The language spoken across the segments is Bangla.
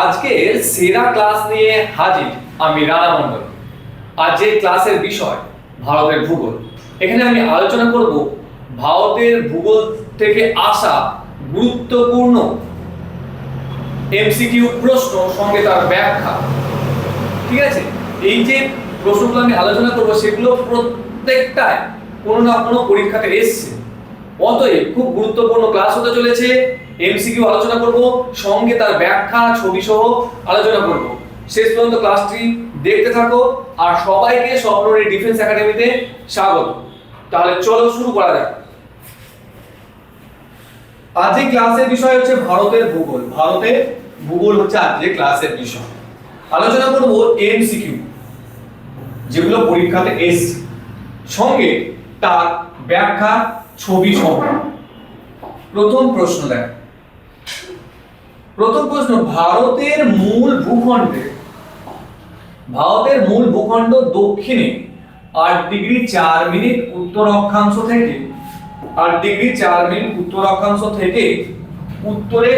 আজকে সেরা ক্লাস নিয়ে হাজির আমি রানা মণ্ডল। আজ যে ক্লাসের বিষয়, ভারতের ভূগোল। এখানে আমি আলোচনা করব ভারতের ভূগোল থেকে আসা গুরুত্বপূর্ণ এমসিকিউ প্রশ্ন সঙ্গে তার ব্যাখ্যা। ঠিক আছে? এই যে প্রশ্নগুলো আমি আলোচনা করব, সেগুলো প্রত্যেকটায় কোনো না কোনো পরীক্ষাতে এসছে। অতএব খুব গুরুত্বপূর্ণ ক্লাস হতে চলেছে। এমসিকিউ আলোচনা করব, সঙ্গে তার ব্যাখ্যা ছবি সহ আলোচনা করব। শেষ পর্যন্ত ক্লাসটি দেখতে থাকো আর সবাইকে স্বপ্নরী ডিফেন্স একাডেমিতে স্বাগত। তাহলে চলো শুরু করা যাক। আজকে ক্লাসের বিষয় হচ্ছে ভারতের ভূগোল। ভারতের ভূগোল হচ্ছে আজকে ক্লাসের বিষয়। আলোচনা করব এমসিকিউ যেগুলো পরীক্ষাতে এস সঙ্গে তার ব্যাখ্যা, ছবি সহ। প্রথম প্রশ্ন দেখ। প্রথম প্রশ্ন, ভারতের মূল ভূখণ্ডে। ভারতের মূল ভূখণ্ড দক্ষিণে, আট ডিগ্রি চার মিনিট উত্তর অক্ষাংশ থেকে, আট ডিগ্রি চার মিনিট উত্তর অক্ষাংশ থেকে, উত্তরে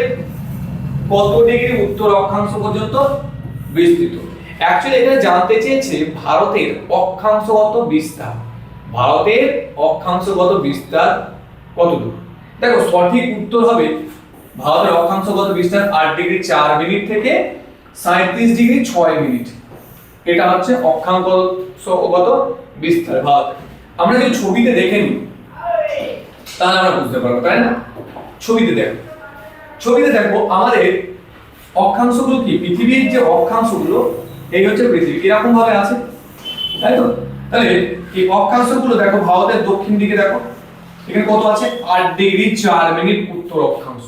কত ডিগ্রি উত্তর অক্ষাংশ পর্যন্ত বিস্তৃত? অ্যাকচুয়ালি এখানে জানতে চেয়েছে ভারতের অক্ষাংশগত বিস্তার। ভারতের অক্ষাংশগত বিস্তার কতদূর? দেখো, সঠিক উত্তর হবে ভারতের অক্ষাংশগত বিস্তার আট ডিগ্রি চার মিনিট থেকে সাঁত্রিশ ডিগ্রি ছয় মিনিট। এটা হচ্ছে অক্ষাংশগত বিস্তার ভারত আমরা যদি ছবিতে দেখে নিই, তাহলে আমরা বুঝতে পারব, তাই না? ছবিতে দেখো। ছবিতে দেখো, আমাদের অক্ষাংশগুলো কি? পৃথিবীর যে অক্ষাংশগুলো, এই হচ্ছে পৃথিবী। কীরকম ভাবে আছে? তাই তো? তাহলে এই অক্ষাংশগুলো দেখো, ভারতের দক্ষিণ দিকে দেখো। এখানে কত আছে? আট ডিগ্রি চার মিনিট উত্তর অক্ষাংশ।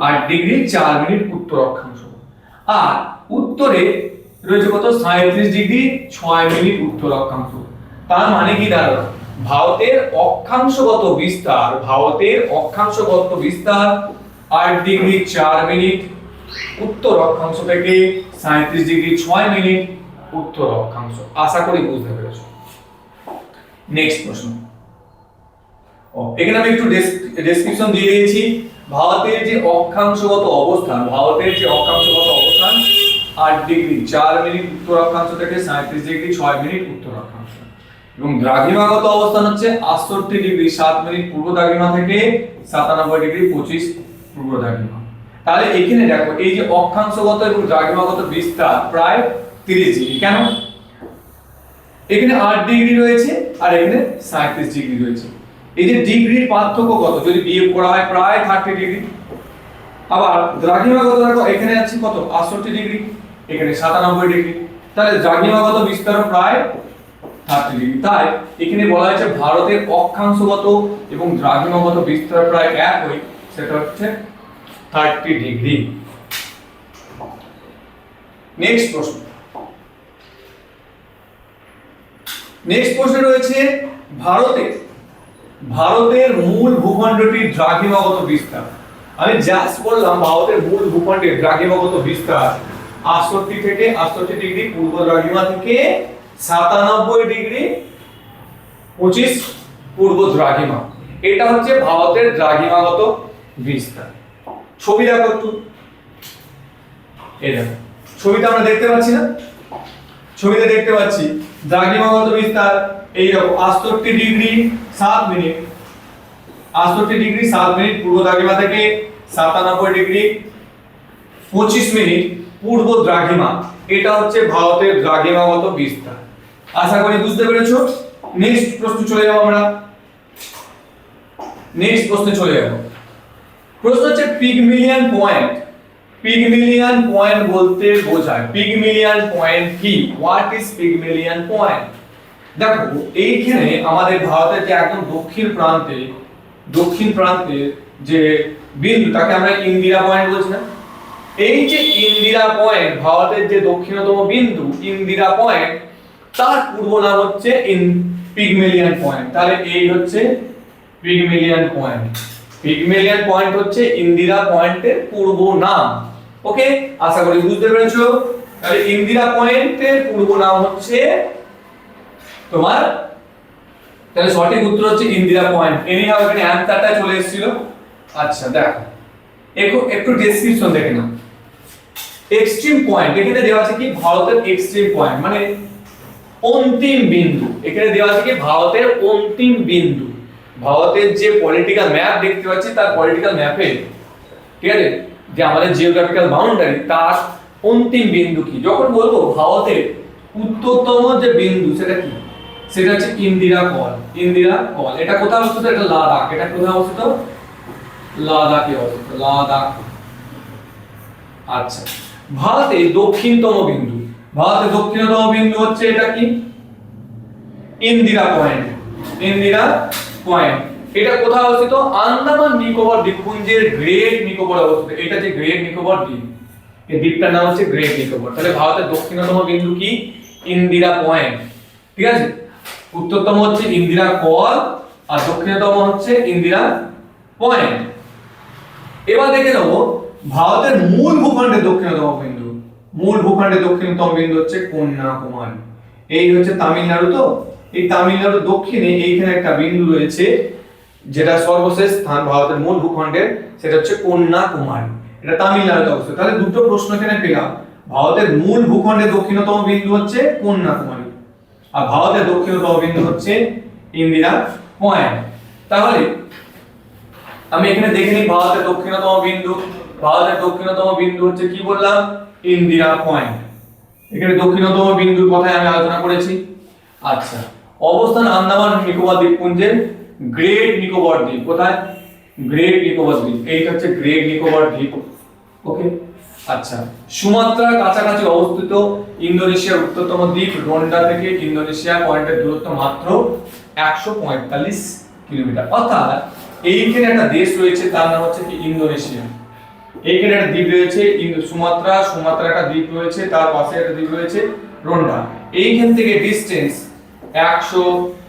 আট ডিগ্রি, চার মিনিট উত্তর অক্ষাংশ। আর উত্তরে রয়েছে কত? সাঁত্রিশ ডিগ্রি, ছয় মিনিট উত্তর অক্ষাংশ। তার মানে কি দাঁড়াল ভারতের অক্ষাংশগত বিস্তার, ভারতের অক্ষাংশগত বিস্তার আট ডিগ্রি, চার মিনিট উত্তর অক্ষাংশ থেকে সাঁত্রিশ ডিগ্রি, ছয় মিনিট উত্তর অক্ষাংশ। আশা করি বুঝতে পেরেছ। নেক্সট প্রশ্ন। এখানে আমি একটু ডেসক্রিপশন দিয়ে দিয়েছি। ভারতের যে অক্ষাংশগত অবস্থান, ভারতের যে অক্ষাংশগত অবস্থান, আট ডিগ্রি, চার মিনিট উত্তর অক্ষাংশ থেকে সাঁত্রিশ ডিগ্রি, ছয় মিনিট উত্তর অক্ষাংশ এবং দ্রাঘিমাগত অবস্থান হচ্ছে আটষট্টি ডিগ্রি, সাত মিনিট পূর্ব দ্রাঘিমা থেকে সাতানব্বই ডিগ্রি, পঁচিশ পূর্ব দ্রাঘিমা। তাহলে এখানে দেখো, এই যে অক্ষাংশগত এবং দ্রাঘিমাগত বিস্তার প্রায় তিরিশ ডিগ্রি। কেন? এখানে আট ডিগ্রি রয়েছে আর এখানে সাঁত্রিশ ডিগ্রি রয়েছে। এই যে ডিগ্রির পার্থক্য কত? যদি বিয়োগ করা হয় প্রায় থার্টি ডিগ্রি আবার দ্রাঘিমাগত এখানে আছে কত? আটষট্টি ডিগ্রি এখানে সাতানব্বই ডিগ্রি তাহলে দ্রাঘিমাগত বিস্তার প্রায় থার্টি ডিগ্রি তাই এখানে বলা হয়েছে ভারতের অক্ষাংশগত এবং দ্রাঘিমাগত বিস্তার প্রায় একই, সেটা হচ্ছে থার্টি ডিগ্রি নেক্সট প্রশ্ন। নেক্সট প্রশ্ন রয়েছে, ভারতে ভারতের মূল ভূখণ্ডটির দ্রাঘিমাগত বিস্তার। আমি জাস্ট বললাম, ভারতের মূল ভূখণ্ডের দ্রাঘিমাগত বিস্তার আটষট্টি থেকে আটষট্টি ডিগ্রি, পূর্ব দ্রাঘিমা থেকে সাতানব্বই ডিগ্রি, পঁচিশ পূর্ব দ্রাঘিমা। এটা হচ্ছে ভারতের দ্রাঘিমাগত বিস্তার। ছবি দেখো একটু। দেখো। ছবিটা আমরা দেখতে পাচ্ছি না? ছবিতে দেখতে পাচ্ছি দ্রাঘিমাগত বিস্তার, এই রকম আটষট্টি ডিগ্রি সাত মিনিট। আটষট্টি ডিগ্রি সাত মিনিট, পূর্ব দ্রাঘিমা থেকে সাতানব্বই ডিগ্রি, পঁচিশ মিনিট, পূর্ব দ্রাঘিমা। এটা হচ্ছে ভারতের দ্রাঘিমাগত বিস্তার। আশা করি বুঝতে পেরেছ? নেক্সট প্রশ্ন চলে যাব আমরা। নেক্সট প্রশ্নে চলে যাব। প্রশ্ন হচ্ছে পিগমিলিয়ান পয়েন্ট পিগমিলিয়ান পয়েন্ট বলতে বোঝায়। পিগমিলিয়ান পয়েন্ট কি? হোয়াট ইজ পিগমিলিয়ান পয়েন্ট দেখো, এইখানে আমাদের ভারতের যে একদম দক্ষিণ প্রান্তে দক্ষিণ প্রান্তে যে বিন্দু, তাকে আমরা ইন্দিরা পয়েন্ট বলছি না এই যে ইন্দিরা পয়েন্ট ভারতের যে দক্ষিণতম বিন্দু, ইন্দিরা পয়েন্ট তার পূর্ব নাম হচ্ছে ইন পিগমেলিয়ান পয়েন্ট তাহলে এই হচ্ছে পিগমেলিয়ান পয়েন্ট পিগমেলিয়ান পয়েন্ট হচ্ছে ইন্দিরা পয়েন্টের পূর্ব নাম। ওকে আশা করি বুঝতে পেরেছ? তাহলে ইন্দিরা পয়েন্টের পূর্ব নাম হচ্ছে তোমার, তাহলে সঠিক উত্তর হচ্ছে ইন্দিরা পয়েন্ট। এনি হাউ এখানে অ্যান্সারটা চলে এসেছিল। আচ্ছা দেখো। একটু একটু ডেসক্রিপশন দেখে নাও। এক্সট্রিম পয়েন্ট এখানে দেওয়া আছে কি? ভারতের এক্সট্রিম পয়েন্ট মানে অন্তিম বিন্দু। এখানে দেওয়া আছে কি? ভারতের অন্তিম বিন্দু। ভারতের যে পলিটিক্যাল ম্যাপ দেখতে পাচ্ছি, তার পলিটিক্যাল ম্যাপে ঠিক আছে? যে আমাদের জিওগ্রাফিক্যাল বাউন্ডারি তার অন্তিম বিন্দু কি? যখন বলব ভারতের উত্তরতম যে বিন্দু, সেটা কি? সেটা হচ্ছে ইন্দিরা কল। ইন্দিরা কল। এটা কোথায় অবস্থিত? এটা লাদাখ। এটা কোথায় অবস্থিত? লাদাখে অবস্থিত। লাদাখ। আচ্ছা। ভারতে দক্ষিণতম বিন্দু। ভারতে দক্ষিণতম বিন্দু হচ্ছে এটা কি? ইন্দিরা পয়েন্ট ইন্দিরা পয়েন্ট এটা কোথায় অবস্থিত? আন্দামান নিকোবর দ্বীপপুঞ্জের গ্রেট নিকোবর অবস্থিত। এটা যে গ্রেট নিকোবর দ্বীপ, এই দ্বীপটার নাম হচ্ছে গ্রেট নিকোবর। তাহলে ভারতের দক্ষিণতম বিন্দু কি? ইন্দিরা পয়েন্ট। ঠিক আছে? উত্তরতম হচ্ছে ইন্দিরা কল আর দক্ষিণতম হচ্ছে ইন্দিরা পয়েন্ট। এবার দেখে নেব, ভারতের মূল ভূখণ্ডের দক্ষিণতম বিন্দু। মূল ভূখণ্ডের দক্ষিণতম বিন্দু হচ্ছে কন্যাকুমারী। এই হচ্ছে তামিলনাড়ু তো? এই তামিলনাড়ু দক্ষিণে এইখানে একটা বিন্দু রয়েছে যেটা সর্বশেষ স্থান ভারতের মূল ভূখণ্ডের সেটা হচ্ছে কন্যাকুমারী। এটা তামিলনাড়ুতে অবস্থিত। তাহলে দুটো প্রশ্ন এখানে পেলাম। ভারতের মূল ভূখণ্ডের দক্ষিণতম বিন্দু হচ্ছে কন্যাকুমারী। আর ভারতের দক্ষিণতম বিন্দু হচ্ছে ইন্দিরা পয়েন্ট তাহলে, আমি এখানে দেখে নিই ভারতের দক্ষিণতম বিন্দু। ভারতের দক্ষিণতম বিন্দু হচ্ছে কি বললাম? ইন্দিরা পয়েন্ট এখানে দক্ষিণতম বিন্দুর কথাই আমি আলোচনা করেছি। আচ্ছা অবস্থান আন্দামান নিকোবর দ্বীপপুঞ্জের গ্রেট নিকোবর দ্বীপ, কোথায়? গ্রেট নিকোবর দ্বীপ এইটা হচ্ছে গ্রেট নিকোবর দ্বীপ ওকে আচ্ছা সুমাত্রার কাছাকাছি অবস্থিত ইন্দোনেশিয়ার উত্তরতম দ্বীপ, রোন্ডা থেকে ইন্দোনেশিয়া পয়েন্টের দূরত্ব মাত্র একশো পঁয়তাল্লিশ কিলোমিটার। অর্থাৎ, এইখানে একটা দেশ রয়েছে, তার নাম হচ্ছে কি? ইন্দোনেশিয়া। এইখানে একটা দ্বীপ রয়েছে সুমাত্রা সুমাত্রা একটা দ্বীপ রয়েছে, তার পাশে একটা দ্বীপ রয়েছে রোন্ডা। এইখান থেকে ডিস্টেন্স একশো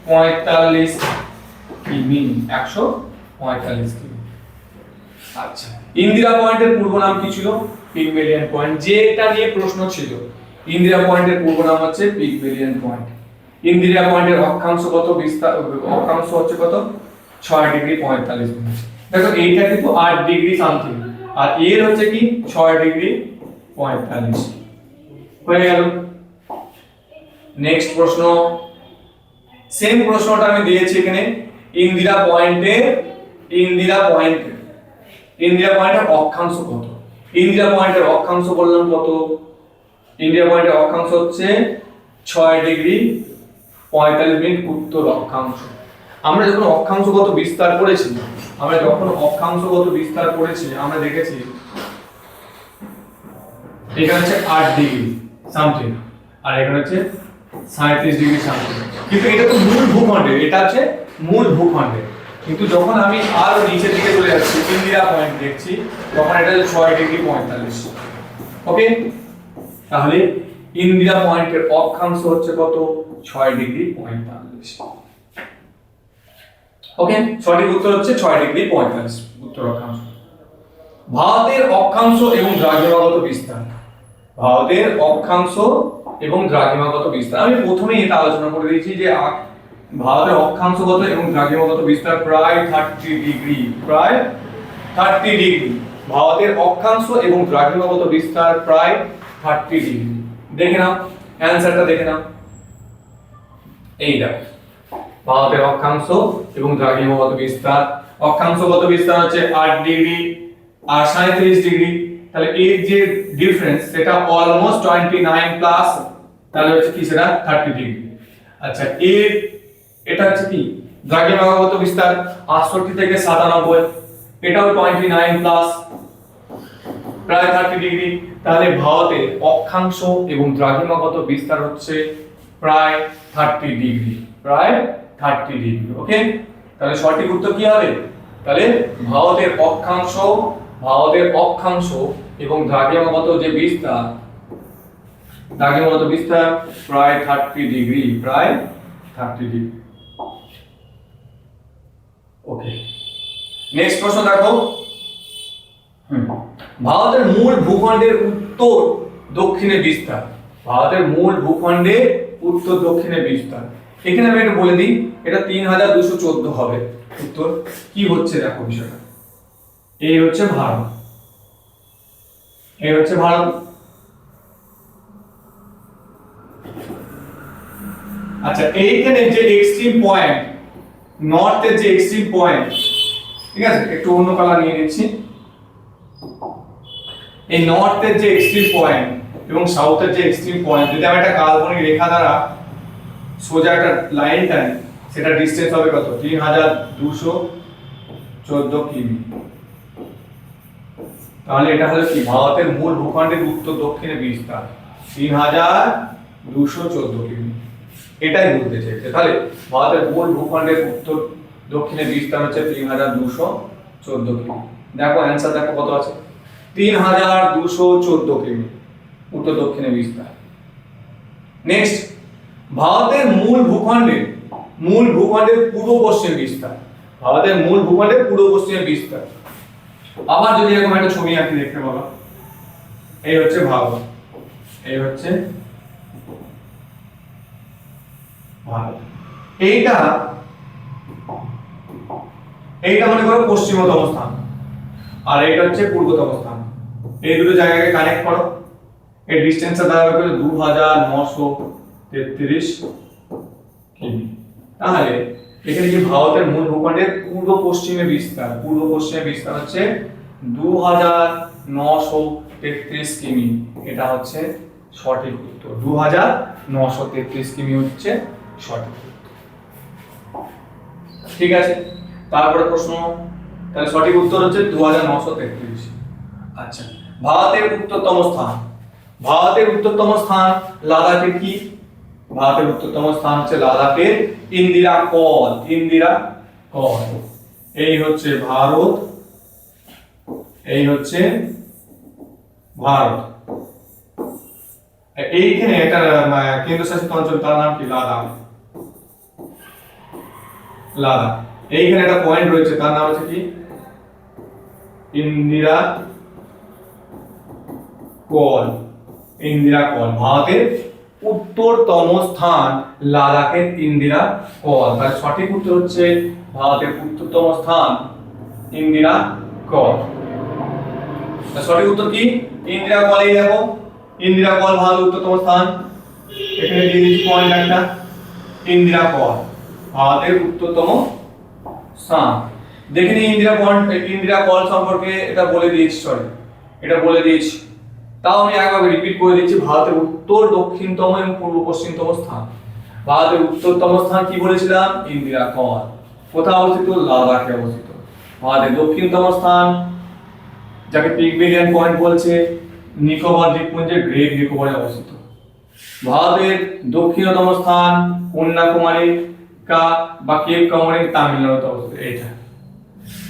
পঁয়তাল্লিশ কিমি একশো পঁয়তাল্লিশ কিমি আচ্ছা ইন্দিরা পয়েন্টের পূর্ব নাম কি ছিল? পিগমেলিয়ান পয়েন্ট যেটা নিয়ে প্রশ্ন ছিল, ইন্দিরা পয়েন্টের পূর্ব নাম হচ্ছে পিগমেলিয়ান পয়েন্ট ইন্দিরা পয়েন্টের অক্ষাংশ কত? বিস্তার অক্ষাংশ হচ্ছে কত? ছয় ডিগ্রি পঁয়তাল্লিশ মিনিট। দেখো, এইটা কিন্তু আট ডিগ্রি সামথিং আর এর হচ্ছে কি? ছয় ডিগ্রি পঁয়তাল্লিশ। হয়ে গেল। নেক্সট প্রশ্ন। সেম প্রশ্নটা আমি দিয়েছি এখানে। ইন্দিরা পয়েন্টে ইন্দিরা পয়েন্টে। ইন্দিরা পয়েন্টের অক্ষাংশ কত? ইন্দিরা পয়েন্টের অক্ষাংশ বললাম কত? ইন্দিরা পয়েন্টের অক্ষাংশ হচ্ছে ছয় ডিগ্রি পঁয়তাল্লিশ মিনিট উত্তর অক্ষাংশ। আমরা যখন অক্ষাংশগত বিস্তার করেছি, আমরা যখন অক্ষাংশগত বিস্তার করেছি, আমরা দেখেছি এখানে হচ্ছে আট ডিগ্রি, সামথিং। আর এখানে হচ্ছে সাঁত্রিশ ডিগ্রি সামথিং কিন্তু এটা তো মূল ভূখণ্ডের এটা হচ্ছে মূল ভূখণ্ডের কিন্তু যখন আমি আরও নিচের দিকে চলে যাচ্ছি, ইন্দিরা পয়েন্ট দেখছি, তখন এটা হচ্ছে ছয় ডিগ্রি পঁয়তাল্লিশ। ওকে তাহলে ইন্দিরা পয়েন্টের অক্ষাংশ হচ্ছে কত? ছয় ডিগ্রি পঁয়তাল্লিশ। ওকে সঠিক উত্তর হচ্ছে ছয় ডিগ্রি পঁয়তাল্লিশ উত্তর অক্ষাংশ। ভারতের অক্ষাংশ এবং দ্রাঘিমাগত বিস্তার। ভারতের অক্ষাংশ এবং দ্রাঘিমাগত বিস্তার। আমি প্রথমেই এটা আলোচনা করে দিয়েছি যে ভারতের অক্ষাংশগত এবং দ্রাঘিমাগত বিস্তার প্রায় থার্টি ডিগ্রি প্রায় থার্টি ডিগ্রি ভারতের অক্ষাংশ এবং দ্রাঘিমাগত বিস্তার প্রায় থার্টি ডিগ্রি দেখে নাও অ্যান্সারটা দেখে নাও। এই দেখো, ভারতের অক্ষাংশ এবং দ্রাঘিমাগত বিস্তার। অক্ষাংশগত বিস্তার হচ্ছে আট ডিগ্রি আর সাঁত্রিশ ডিগ্রি তাহলে এর যে ডিফারেন্স সেটা অলমোস্ট টোয়েন্টি নাইন প্লাস তাহলে হচ্ছে কি সেটা থার্টি ডিগ্রি আচ্ছা এর, এটা হচ্ছে কি? দ্রাঘিমাগত বিস্তার আটষট্টি থেকে সাতানব্বই। এটাও টোয়েন্টি নাইন প্লাস প্রায় থার্টি ডিগ্রি তাহলে ভারতের অক্ষাংশ এবং দ্রাঘিমাগত বিস্তার হচ্ছে প্রায় থার্টি ডিগ্রি প্রায় থার্টি ডিগ্রি ওকে তাহলে সঠিক উত্তর কি হবে? তাহলে ভারতের অক্ষাংশ ভারতের অক্ষাংশ এবং দ্রাঘিমাগত যে বিস্তার দ্রাঘিমাগত বিস্তার প্রায় থার্টি ডিগ্রি প্রায় থার্টি ডিগ্রি ওকে নেক্সট প্রশ্ন দেখো। ভারতের মূল ভূখণ্ডের উত্তর দক্ষিণে বিস্তার। ভারতের মূল ভূখণ্ডে উত্তর দক্ষিণে বিস্তার। এখানে আমি এটা বলে দিই এটা তিন হাজার দুশো চোদ্দ হবে। উত্তর কি হচ্ছে দেখো বিষয়টা। এই হচ্ছে ভারত। এই হচ্ছে ভারত। আচ্ছা এইখানে যে এক্সট্রিম পয়েন্ট নর্থের যে এক্সট্রিম পয়েন্ট ঠিক আছে? একটু অন্য কালার নিয়ে নিচ্ছি। এই নর্থের যে এক্সট্রিম পয়েন্ট এবং সাউথের যে এক্সট্রিম পয়েন্ট যদি আমি একটা কাল্পনিক রেখা দ্বারা সোজা একটা লাইন টানি, সেটা ডিসটেন্স হবে কত? তিন হাজার দুশো চোদ্দ কিমি। তাহলে এটা হলো কি? ভারতের মূল ভূখণ্ডের উত্তর দক্ষিণে বিস্তার। তিন হাজার দুশো চোদ্দ কিমি। এটাই বলতে চেয়েছে তাহলে ভারতের মূল ভূখণ্ডের উত্তর দক্ষিণে বিস্তার হচ্ছে তিন হাজার দুশো চোদ্দ কিমি। দেখো অ্যান্সার দেখো কত আছে। তিন হাজার দুশো চোদ্দ কিমি, উত্তর দক্ষিণে বিস্তার নেক্সট ভারতের মূল ভূখণ্ডের মূল ভূখণ্ডের পূর্ব পশ্চিম বিস্তার ভারতের মূল ভূখণ্ডের পূর্ব পশ্চিমে বিস্তার আবার যদি এরকম একটা ছবি আঁকি দেখতে বলো, এই হচ্ছে ভারত, এই হচ্ছে ভারত এইটা এইটা মনে করো পশ্চিমতম স্থান আর এইটা হচ্ছে পূর্বতম স্থান এই দুটো জায়গাকে কানেক্ট করো। এর ডিস্টেন্সটা দেওয়া হবে দু হাজার নশো তেত্রিশ কিমি। তাহলে এখানে যে ভারতের মূল ভূখণ্ডের পূর্ব পশ্চিমে বিস্তার? পূর্ব পশ্চিমে বিস্তার হচ্ছে দু হাজার নশো তেত্রিশ কিমি। এটা হচ্ছে সঠিক উত্তর। দু হাজার নশো তেত্রিশ কিমি হচ্ছে সঠিক। ঠিক আছে তারপরে প্রশ্ন। তাহলে সঠিক উত্তর হচ্ছে দু হাজার নশো তেত্রিশ। আচ্ছা ভারতের উত্তরতম স্থান। ভারতের উত্তরতম স্থান লাদাখের কি? ভারতের উত্তরতম স্থান হচ্ছে লাদাখের ইন্দিরা কল ইন্দিরা কল। এই হচ্ছে ভারত। এই হচ্ছে ভারত। এইখানে আহ, কেন্দ্রশাসিত অঞ্চল তার নাম কি? লাদাখ। লাদাখ এইখানে একটা পয়েন্ট রয়েছে, তার নাম হচ্ছে কি? ইন্দিরা কল। ইন্দিরা কল। ভারতের উত্তরতম স্থান লাদাখের ইন্দিরা কল। তার সঠিক উত্তর হচ্ছে ভারতের উত্তরতম স্থান ইন্দিরা কল। সঠিক উত্তর কি? ইন্দিরা কলেই দেখো। ইন্দিরা কল, ভারতের উত্তরতম স্থান। এখানে দিয়ে দিচ্ছি পয়েন্ট একটা। ইন্দিরা কল। ভারতের উত্তরতম স্থান। দেখে নিই ইন্দিরা পয়েন্ট ইন্দিরা কল সম্পর্কে এটা বলে দিয়েছি সরি এটা বলে দিয়েছি। তাও আমি একবার রিপিট করে দিচ্ছি, ভারতের উত্তর, দক্ষিণতম এবং পূর্ব পশ্চিমতম স্থান। ভারতের উত্তরতম স্থান কি বলেছিলাম? ইন্দিরা কল। কোথায় অবস্থিত? লাদাখে অবস্থিত। ভারতের দক্ষিণতম স্থান, যাকে পিগমেলিয়ান পয়েন্ট বলছে, নিকোবর দ্বীপপুঞ্জের গ্রেট নিকোবরে অবস্থিত। ভারতের দক্ষিণতম স্থান কন্যাকুমারী কা বা কেপ কমরিং তামিলনাড়ুতে অবস্থিত এটা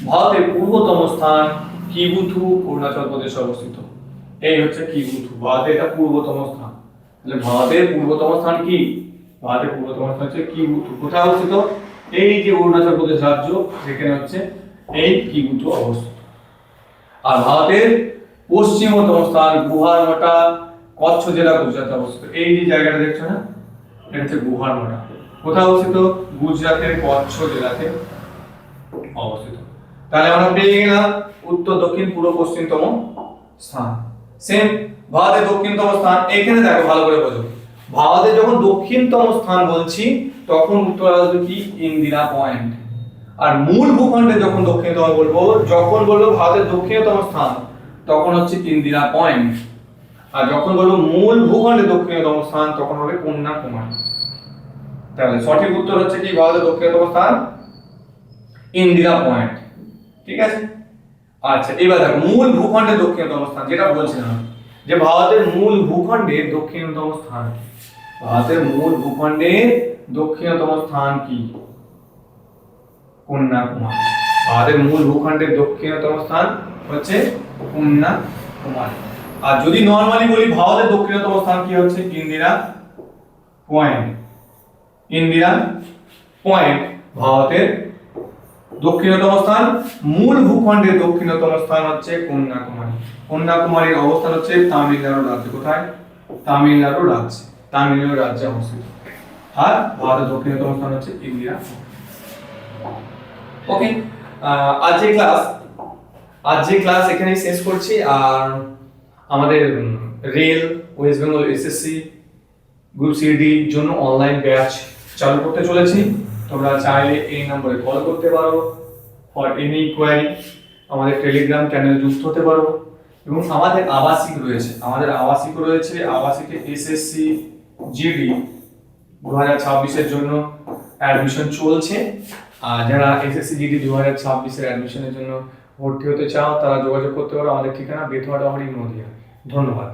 ভারতের পূর্বতম স্থান কিবুথু অরুণাচল প্রদেশে অবস্থিত এই হচ্ছে কিবুথু ভারতের এটা পূর্বতম স্থান তাহলে ভারতের পূর্বতম স্থান কি ভারতের পূর্বতম স্থান হচ্ছে কিবুথু কোথায় অবস্থিত এই যে অরুণাচল প্রদেশ রাজ্য সেখানে হচ্ছে এই কিবুথু অবস্থিত আর ভারতের পশ্চিমতম স্থান গুহারমাটা কচ্ছ জেলা গুজরাটে অবস্থিত এই যে জায়গাটা দেখছ না এটা হচ্ছে গুহারমাটা কোথায় অবস্থিত? গুজরাটের কচ্ছ জেলাতে অবস্থিত। তাহলে আমরা পেয়ে গেলাম উত্তর, দক্ষিণ, পূর্ব, পশ্চিমতম স্থান। সেম ভারতের দক্ষিণতম স্থান। এখানে দেখো, ভালো করে বোঝো। ভারতের যখন দক্ষিণতম স্থান বলছি, তখন উত্তর আসবে কি? ইন্দিরা পয়েন্ট। আর মূল ভূখণ্ডে যখন দক্ষিণতম বলব, যখন বলব ভারতের দক্ষিণতম স্থান, তখন হচ্ছে ইন্দিরা পয়েন্ট। আর যখন বলব মূল ভূখণ্ডে দক্ষিণতম স্থান, তখন হবে কন্যাকুমারী। তাহলে সঠিক উত্তর হচ্ছে কি? ভারতের দক্ষিণতম স্থান ইন্দিরা পয়েন্ট। ঠিক আছে? আচ্ছা এবার দেখো, মূল ভূখণ্ডের দক্ষিণতম স্থান, যেটা বলছিলাম, যে ভারতের মূল ভূখণ্ডের দক্ষিণতম স্থান? ভারতের মূল ভূখণ্ডের দক্ষিণতম স্থান কি? কন্যাকুমারী। ভারতের মূল ভূখণ্ডের দক্ষিণতম স্থান হচ্ছে কন্যাকুমারী। আর যদি নর্মালি বলি, ভারতের দক্ষিণতম স্থান কি হচ্ছে? ইন্দিরা পয়েন্ট। ইন্দিরা পয়েন্ট, ভারতের দক্ষিণতম স্থান, মূল ভূখণ্ডের দক্ষিণতম স্থান হচ্ছে কন্যাকুমারী। কন্যাকুমারীর অবস্থান হচ্ছে তামিলনাড়ু রাজ্যে। কোথায়? তামিলনাড়ু রাজ্যে। তামিলনাড়ু রাজ্যে অবস্থিত। আর ভারতের দক্ষিণতম স্থান হচ্ছে ইন্ডিয়া। ওকে আজ যে ক্লাস আজ যে ক্লাস এখানেই শেষ করছি। আর আমাদের rail west Bengal SSC group C জন্য অনলাইন ব্যাচ চালু করতে চলেছি। তোমরা চাইলে এই নম্বরে কল করতে পারো ফর এনি কোয়ারি আমাদের টেলিগ্রাম চ্যানেল যুক্ত হতে পারো। এবং আমাদের আবাসিক রয়েছে, আমাদের আবাসিক রয়েছে আবাসিকে এসএসসি জিডি দু হাজার ছাব্বিশের জন্য অ্যাডমিশন চলছে। আর যারা এসএসসি জিডি দু হাজার ছাব্বিশের অ্যাডমিশনের জন্য ভর্তি হতে চাও, তারা যোগাযোগ করতে পারো। আমাদের ঠিকানা বেথুয়াডাহরি নদিয়া। ধন্যবাদ।